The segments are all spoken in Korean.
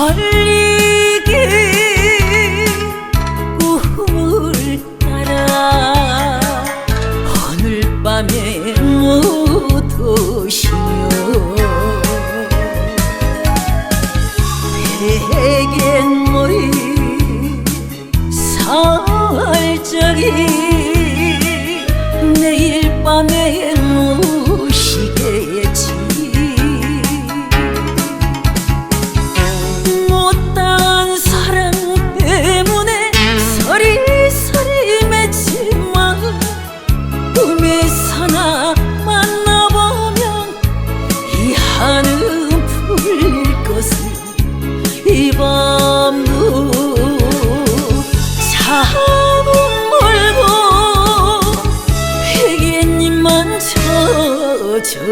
달리기 꿈을 따라 오늘 밤에 못 오시며 베갯머리 살짝이 내일 밤에 잠은 멀고 회개님만 젖어드네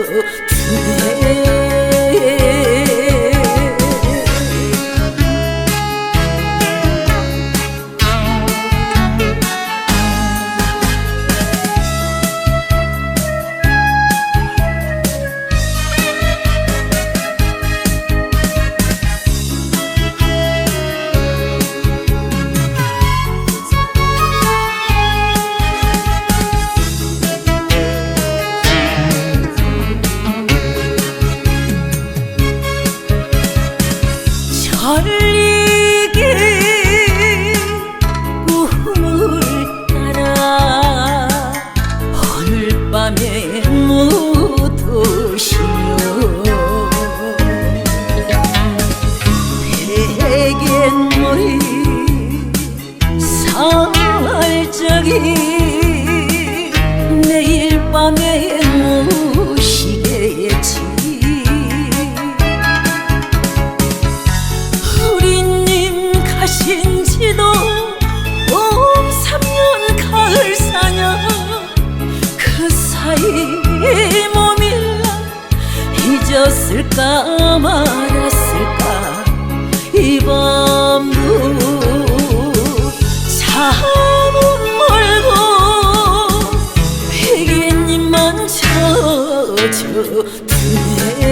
살짝이 내일 밤에 오시겠지. 우리님 가신 지도 옴 3년 가을 사냐 그 사이에 몸일라 잊었을까 말았 젖어드네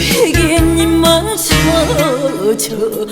회개님만 젖어드네